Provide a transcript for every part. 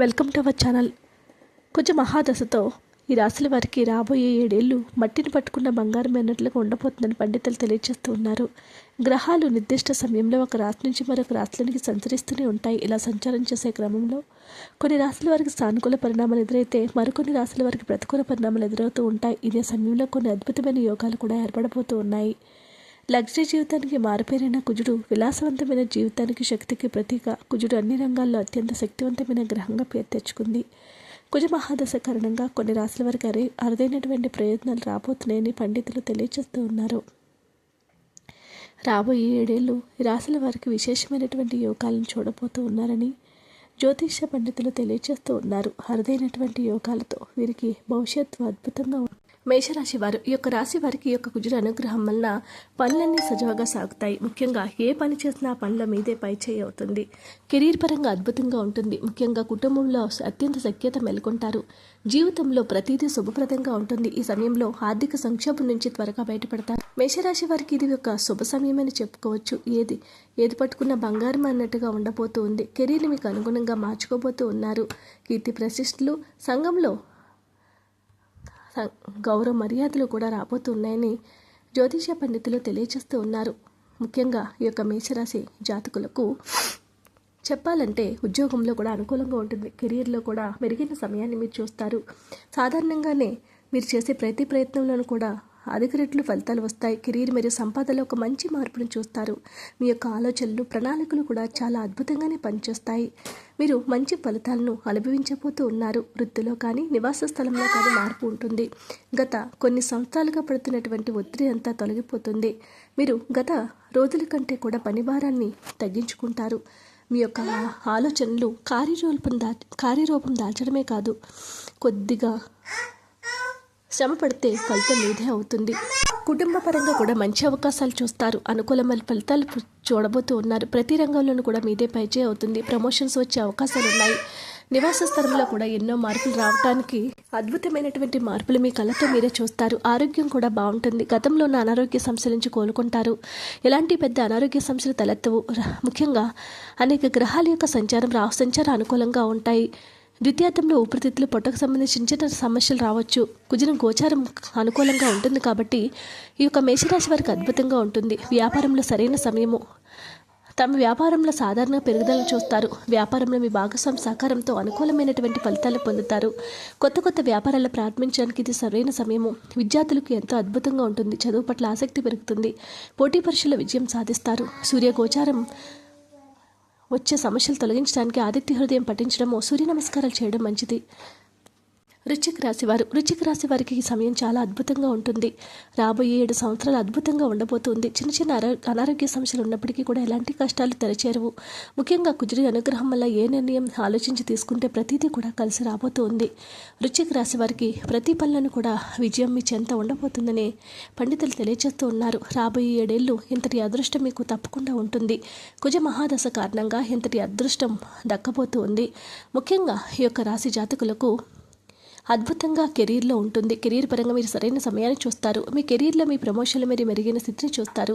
Welcome to our channel. కొంచెం మహాదశతో ఈ రాశుల వారికి రాబోయే ఏడేళ్ళు మట్టిని పట్టుకున్న బంగారం అన్నట్లుగా ఉండబోతుందని పండితులు తెలియజేస్తూ ఉన్నారు. గ్రహాలు నిర్దిష్ట సమయంలో ఒక రాశి నుంచి మరొక రాశులకి సంచరిస్తూనే ఉంటాయి. ఇలా సంచారం చేసే క్రమంలో కొన్ని రాశుల వారికి సానుకూల పరిణామాలు ఎదురైతే మరికొన్ని రాశుల వారికి ప్రతికూల పరిణామాలు ఎదురవుతూ ఉంటాయి. ఇదే సమయంలో కొన్ని అద్భుతమైన యోగాలు కూడా ఏర్పడబోతూ ఉన్నాయి. లగ్జరీ జీవితానికి మారుపేరైన కుజుడు విలాసవంతమైన జీవితానికి శక్తికి ప్రతీక. కుజుడు అన్ని రంగాల్లో అత్యంత శక్తివంతమైన గ్రహంగా పేరు తెచ్చుకుంది. కుజ మహాదశ కారణంగా కొన్ని రాశుల వారికి అరే అరుదైనటువంటి ప్రయత్నాలు రాబోతున్నాయని పండితులు తెలియజేస్తూ ఉన్నారు. రాబోయే ఏడేళ్ళు ఈ రాశుల వారికి విశేషమైనటువంటి యోగాలను చూడబోతూ ఉన్నారని జ్యోతిష్య పండితులు తెలియజేస్తూ ఉన్నారు. అరుదైనటువంటి యోగాలతో వీరికి భవిష్యత్తు అద్భుతంగా మేషరాశి వారు ఈ యొక్క రాశి వారికి ఈ యొక్క కుజుల అనుగ్రహం వలన పనులన్నీ సజావుగా సాగుతాయి. ముఖ్యంగా ఏ పని చేసినా పనుల మీదే పైచేయి అవుతుంది. కెరీర్ పరంగా అద్భుతంగా ఉంటుంది. ముఖ్యంగా కుటుంబంలో అత్యంత సఖ్యత మెలుకుంటారు. జీవితంలో ప్రతిదీ శుభప్రదంగా ఉంటుంది. ఈ సమయంలో ఆర్థిక సంక్షోభం నుంచి త్వరగా బయటపడతారు. మేషరాశి వారికి ఇది ఒక శుభ సమయమని చెప్పుకోవచ్చు. ఏది? ఏది పట్టుకున్న బంగారం అన్నట్టుగా ఉండబోతూ ఉంది. కెరీర్ని మీకు అనుగుణంగా మార్చుకోబోతూ ఉన్నారు. కీర్తి ప్రతిష్టలు సంఘంలో గౌరవ మర్యాదలు కూడా రాబోతున్నాయని జ్యోతిష పండితులు తెలియజేస్తూ ఉన్నారు. ముఖ్యంగా ఈ యొక్క మేషరాశి జాతకులకు చెప్పాలంటే ఉద్యోగంలో కూడా అనుకూలంగా ఉంటుంది. కెరీర్లో కూడా మెరుగైన సమయాన్ని మీరు చూస్తారు. సాధారణంగానే మీరు చేసే ప్రతి ప్రయత్నంలోనూ కూడా అధిక రెట్లు ఫలితాలు వస్తాయి. కెరీర్ మరియు సంపాదనలో ఒక మంచి మార్పును చూస్తారు. మీ యొక్క ఆలోచనలు ప్రణాళికలు కూడా చాలా అద్భుతంగానే పనిచేస్తాయి. మీరు మంచి ఫలితాలను అనుభవించబోతూ ఉన్నారు. వృత్తిలో కానీ నివాస స్థలంలో కానీ మార్పు ఉంటుంది. గత కొన్ని సంవత్సరాలుగా పడుతున్నటువంటి ఒత్తిడి అంతా తొలగిపోతుంది. మీరు గత రోజుల కంటే కూడా పని భారాన్ని తగ్గించుకుంటారు. మీ యొక్క ఆలోచనలు కార్యరూపం దా కార్యరూపం దాల్చడమే కాదు. కొద్దిగా శ్రమ పడితే ఫలితం మీదే అవుతుంది. కుటుంబ పరంగా కూడా మంచి అవకాశాలు చూస్తారు. అనుకూలమైన ఫలితాలు చూడబోతూ ఉన్నారు. ప్రతి రంగంలోనూ కూడా మీదే పైచే అవుతుంది. ప్రమోషన్స్ వచ్చే అవకాశాలు ఉన్నాయి. నివాస స్థలంలో కూడా ఎన్నో మార్పులు రావడానికి అద్భుతమైనటువంటి మార్పులు మీ కళ్ళతో మీరే చూస్తారు. ఆరోగ్యం కూడా బాగుంటుంది. గతంలో ఉన్న అనారోగ్య సమస్యల నుంచి కోలుకుంటారు. ఎలాంటి పెద్ద అనారోగ్య సమస్యలు తలెత్తవు. ముఖ్యంగా అనేక గ్రహాల యొక్క సంచారం రాహు సంచారం అనుకూలంగా ఉంటాయి. ద్వితీయార్థంలో ఊపిరితిత్తులు పొట్టకు సంబంధించిన చిన్న సమస్యలు రావచ్చు. కుజనం గోచారం అనుకూలంగా ఉంటుంది కాబట్టి ఈ యొక్క మేషరాశి వారికి అద్భుతంగా ఉంటుంది. వ్యాపారంలో సరైన సమయము. తమ వ్యాపారంలో సాధారణ పెరుగుదల చూస్తారు. వ్యాపారంలో మీ భాగస్వామి సహకారంతో అనుకూలమైనటువంటి ఫలితాలు పొందుతారు. కొత్త కొత్త వ్యాపారాలు ప్రారంభించడానికి ఇది సరైన సమయము. విద్యార్థులకు ఎంతో అద్భుతంగా ఉంటుంది. చదువు పట్ల ఆసక్తి పెరుగుతుంది. పోటీ పరీక్షల విజయం సాధిస్తారు. సూర్య గోచారం వచ్చే సమస్యలు తొలగించడానికి ఆదిత్య హృదయం పఠించడము సూర్య నమస్కారాలు చేయడం మంచిది. వృశ్చిక రాశి వారు వృశ్చిక రాశి వారికి ఈ సమయం చాలా అద్భుతంగా ఉంటుంది. రాబోయే ఏడు సంవత్సరాలు అద్భుతంగా ఉండబోతుంది. చిన్న చిన్న అనారోగ్య సమస్యలు ఉన్నప్పటికీ కూడా ఎలాంటి కష్టాలు తెరచేరవు. ముఖ్యంగా కుజుడి అనుగ్రహం వల్ల ఏ నిర్ణయం ఆలోచించి తీసుకుంటే ప్రతిదీ కూడా కలిసి రాబోతుంది. వృశ్చిక రాశి వారికి ప్రతి పనులను కూడా విజయం మీ చెంత ఉండబోతుందని పండితులు తెలియజేస్తూ ఉన్నారు. రాబోయే ఏడేళ్ళు ఇంతటి అదృష్టం మీకు తప్పకుండా ఉంటుంది. కుజ మహాదశ కారణంగా ఇంతటి అదృష్టం దక్కబోతూ ఉంది ముఖ్యంగా ఈ యొక్క రాశి జాతకులకు అద్భుతంగా కెరీర్లో ఉంటుంది. కెరీర్ పరంగా మీరు సరైన సమయాన్ని చూస్తారు. మీ కెరీర్లో మీ ప్రమోషన్లు మీరు మెరుగైన స్థితిని చూస్తారు.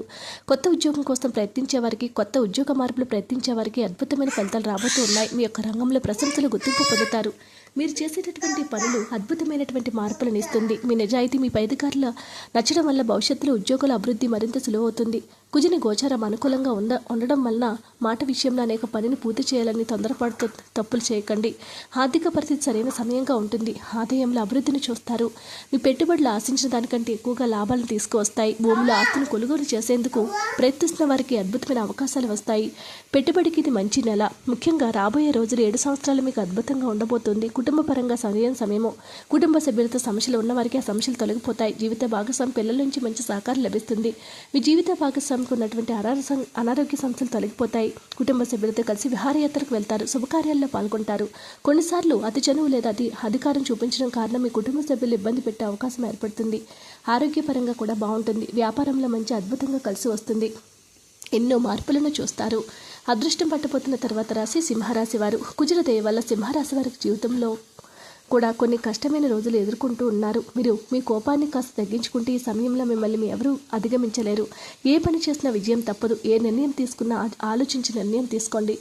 కొత్త ఉద్యోగం కోసం ప్రయత్నించే వారికి కొత్త ఉద్యోగ మార్పులు ప్రయత్నించే వారికి అద్భుతమైన ఫలితాలు రాబోతూ ఉన్నాయి. మీ యొక్క రంగంలో ప్రశంసలు గుర్తింపు పొందుతారు. మీరు చేసేటటువంటి పనులు అద్భుతమైనటువంటి మార్పులను ఇస్తుంది. మీ నిజాయితీ మీ పైదికారుల నచ్చడం వల్ల భవిష్యత్తులో ఉద్యోగుల అభివృద్ధి మరింత సులువవుతుంది కుజిని గోచారం అనుకూలంగా ఉండ ఉండడం వలన మాట విషయంలో అనేక పనిని పూర్తి చేయాలని తొందరపడుతూ తప్పులు చేయకండి. ఆర్థిక పరిస్థితి సరైన సమయంగా ఉంటుంది. ఆదాయంలో అభివృద్ధిని చూస్తారు. మీ పెట్టుబడులు ఆశించిన దానికంటే ఎక్కువగా లాభాలను తీసుకువస్తాయి. భూమిలో ఆస్తిని కొనుగోలు చేసేందుకు ప్రయత్నిస్తున్న వారికి అద్భుతమైన అవకాశాలు వస్తాయి. పెట్టుబడికి ఇది మంచి నెల. ముఖ్యంగా రాబోయే రోజులు ఏడు సంవత్సరాలు మీకు అద్భుతంగా ఉండబోతుంది. కుటుంబ పరంగా సరైన సమయము కుటుంబ సభ్యులతో సమస్యలు ఉన్న వారికి ఆ సమస్యలు తొలగిపోతాయి. జీవిత భాగస్వామి పిల్లల నుంచి మంచి సహకారం లభిస్తుంది. మీ జీవిత భాగస్వామికి ఉన్నటువంటి అనార సం- అనారోగ్య సమస్యలు తొలగిపోతాయి. కుటుంబ సభ్యులతో కలిసి విహారయాత్రకు వెళ్తారు. శుభకార్యాల్లో పాల్గొంటారు. కొన్నిసార్లు అతి చనువు లేదా అతి అధికారం చూపించడం కారణం మీ కుటుంబ సభ్యులు ఇబ్బంది పెట్టే అవకాశం ఏర్పడుతుంది. ఆరోగ్యపరంగా కూడా బాగుంటుంది. వ్యాపారంలో మంచి అద్భుతంగా కలిసి వస్తుంది. ఎన్నో మార్పులను చూస్తారు. అదృష్టం పట్టబోతున్న తర్వాత రాశి సింహరాశి వారు. కుజుల దయ వల్ల సింహరాశి వారి జీవితంలో కూడా కొన్ని కష్టమైన రోజులు ఎదుర్కొంటూ ఉన్నారు. మీరు మీ కోపాన్ని కాస్త తగ్గించుకుంటే ఈ సమయంలో మిమ్మల్ని మీ ఎవరూ అధిగమించలేరు. ఏ పని చేసినా విజయం తప్పదు. ఏ నిర్ణయం తీసుకున్నా ఆలోచించి నిర్ణయం తీసుకోండి.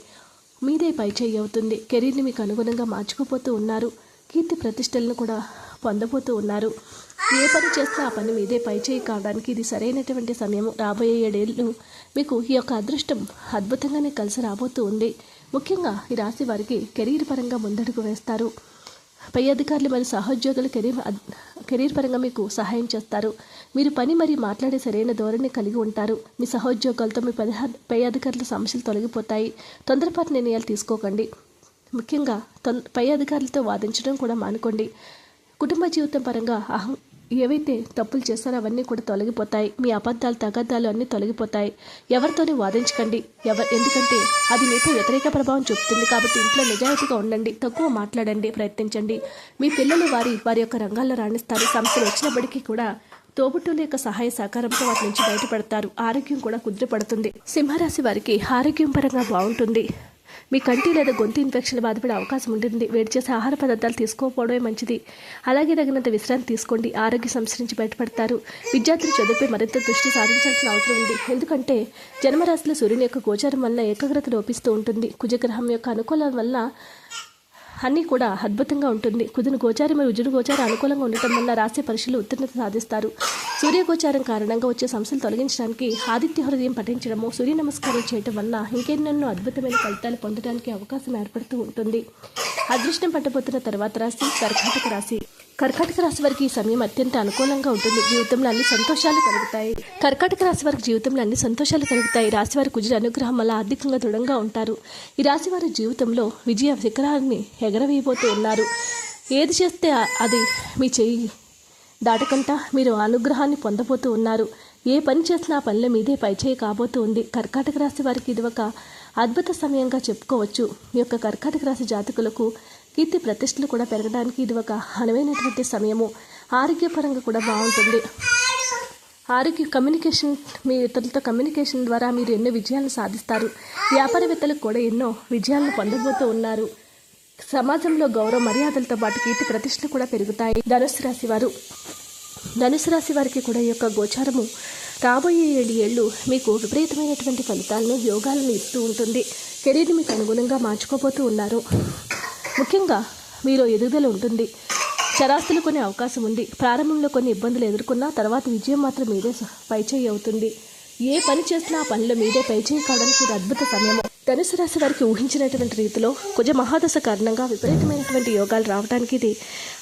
మీదే పై చేయి అవుతుంది. కెరీర్ని మీకు అనుగుణంగా మార్చుకుపోతూ ఉన్నారు. కీర్తి ప్రతిష్టలను కూడా పొందబోతూ ఉన్నారు. ఏ పని చేస్తే ఆ పని మీదే పై చేయి కావడానికి ఇది సరైనటువంటి సమయం. రాబోయే ఏడేళ్ళు మీకు ఈ యొక్క అదృష్టం అద్భుతంగానే కలిసి రాబోతూ ఉంది. ముఖ్యంగా ఈ రాశి వారికి కెరీర్ పరంగా ముందడుగు వేస్తారు. పై అధికారులు మరియు సహోద్యోగులు కెరీర్ కెరీర్ పరంగా మీకు సహాయం చేస్తారు. మీరు పని మరియు మాట్లాడే సరైన ధోరణి కలిగి ఉంటారు. మీ సహోద్యోగాలతో మీ పై అధికారుల సమస్యలు తొలగిపోతాయి. తొందరపాటు నిర్ణయాలు తీసుకోకండి. ముఖ్యంగా తొం పై అధికారులతో వాదించడం కూడా మానుకోండి. కుటుంబ జీవితం పరంగా అహం ఏవైతే తప్పులు చేస్తారో అవన్నీ కూడా తొలగిపోతాయి. మీ అబద్ధాలు తగద్దాలు అన్నీ తొలగిపోతాయి. ఎవరితోనే వాదించకండి. ఎవ ఎందుకంటే అది మీకు వ్యతిరేక ప్రభావం చూపుతుంది కాబట్టి ఇంట్లో నిజాయితీగా ఉండండి. తక్కువ మాట్లాడండి ప్రయత్నించండి. మీ పిల్లలు వారి వారి యొక్క రంగాల్లో రాణిస్తారు. సమస్యలు వచ్చినప్పటికీ కూడా తోబుట్టుల యొక్క సహాయ సహకారంతో వాటి నుంచి బయటపడతారు. ఆరోగ్యం కూడా కుదిరిపడుతుంది సింహరాశి వారికి ఆరోగ్యం పరంగా బాగుంటుంది. మీ కంటి లేదా గొంతు ఇన్ఫెక్షన్ బాధపడే అవకాశం ఉంటుంది. వేడి చేసే ఆహార పదార్థాలు తీసుకోకపోవడమే మంచిది. అలాగే తగినంత విశ్రాంతి తీసుకోండి. ఆరోగ్య సమస్య నుంచి బయటపడతారు. విద్యార్థులు చదువుపై మరింత దృష్టి సారించాల్సిన అవసరం ఉంది. ఎందుకంటే జన్మరాశిలో సూర్యుని యొక్క గోచారం వల్ల ఏకాగ్రత లోపిస్తూ ఉంటుంది. కుజగ్రహం యొక్క అనుకూలం వల్ల అన్నీ కూడా అద్భుతంగా ఉంటుంది. కుదిన గోచారి మరియు ఉజుడు గోచారం అనుకూలంగా ఉండటం వల్ల రాసే పరీక్షలు ఉత్తీర్ణత సాధిస్తారు. సూర్యగోచారం కారణంగా వచ్చే సమస్యలు తొలగించడానికి ఆదిత్య హృదయం పఠించడము సూర్య నమస్కారం చేయటం వల్ల ఇంకెన్నెన్నో అద్భుతమైన ఫలితాలు పొందడానికి అవకాశం ఏర్పడుతూ ఉంటుంది. అదృష్టం పట్టబోతున్న తర్వాత రాశి కర్కాటక రాశి కర్కాటక రాశి వారికి ఈ సమయం అత్యంత అనుకూలంగా ఉంటుంది. జీవితంలో అన్ని సంతోషాలు కలుగుతాయి. కర్కాటక రాశి వారికి జీవితంలో అన్ని సంతోషాలు కలుగుతాయి. రాశి వారి కుజుల అనుగ్రహం వల్ల ఆర్థికంగా దృఢంగా ఉంటారు. ఈ రాశి వారి జీవితంలో విజయ శిఖరాన్ని ఎగరవేయబోతూ ఉన్నారు. ఏది చేస్తే అది మీ చెయ్యి దాటకుండా మీరు అనుగ్రహాన్ని పొందబోతూ ఉన్నారు. ఏ పని చేసినా పనుల మీదే పైచేయి కాబోతూ ఉంది. కర్కాటక రాశి వారికి ఇది ఒక అద్భుత సమయంగా చెప్పుకోవచ్చు. ఈ యొక్క కర్కాటక రాశి జాతకులకు కీర్తి ప్రతిష్టలు కూడా పెరగడానికి ఇది ఒక అనువైనటువంటి సమయము. ఆరోగ్యపరంగా కూడా బాగుంటుంది. ఆరోగ్య కమ్యూనికేషన్ మీ ఇతరులతో కమ్యూనికేషన్ ద్వారా మీరు ఎన్నో విజయాలను సాధిస్తారు. వ్యాపారవేత్తలకు కూడా ఎన్నో విజయాలను పొందబోతూ ఉన్నారు. సమాజంలో గౌరవ మర్యాదలతో పాటు కీర్తి ప్రతిష్టలు కూడా పెరుగుతాయి. ధనుసు రాశి వారు. ధనుసు రాశి వారికి కూడా ఈ యొక్క గోచారము రాబోయే ఏడు ఏళ్ళు మీకు విపరీతమైనటువంటి ఫలితాలను యోగాలను ఇస్తూ ఉంటుంది. కెరీర్ని మీకు అనుగుణంగా మార్చుకోబోతూ ఉన్నారు. ముఖ్యంగా మీలో ఎదుగుదల ఉంటుంది. చరాస్తులు కొనే అవకాశం ఉంది. ప్రారంభంలో కొన్ని ఇబ్బందులు ఎదుర్కొన్నా తర్వాత విజయం మాత్రం మీదే స- పైచేయి అవుతుంది. ఏ పని చేసినా ఆ పనిలో మీదే పైచేయి కావడానికి ఇది అద్భుత సమయము ధనుసు రాశి వారికి ఊహించినటువంటి రీతిలో కుజ మహాదశ కారణంగా విపరీతమైనటువంటి యోగాలు రావడానికి ఇది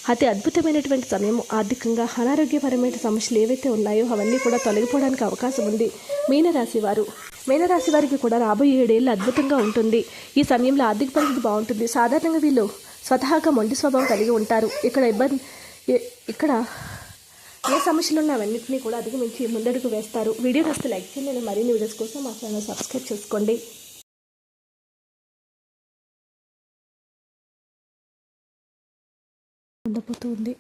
అతి అద్భుతమైనటువంటి సమయం. ఆర్థికంగా అనారోగ్యపరమైన సమస్యలు ఏవైతే ఉన్నాయో అవన్నీ కూడా తొలగిపోవడానికి అవకాశం ఉంది. మీనరాశి వారు మీనరాశి వారికి కూడా రాబోయే ఏడేళ్ళు అద్భుతంగా ఉంటుంది. ఈ సమయంలో ఆర్థిక పరిస్థితి బాగుంటుంది. సాధారణంగా వీళ్ళు స్వతహాగా మొండి స్వభావం కలిగి ఉంటారు. ఇక్కడ ఇబ్బంది ఇక్కడ ఏ సమస్యలు ఉన్న అవన్నింటినీ కూడా అధిగమించి ముందడుగు వేస్తారు. వీడియో వస్తే లైక్ చేయండి. నేను మరిన్ని వీడియోస్ కోసం మా ఛానల్ సబ్స్క్రైబ్ చేసుకోండి. ఉండబోతుంది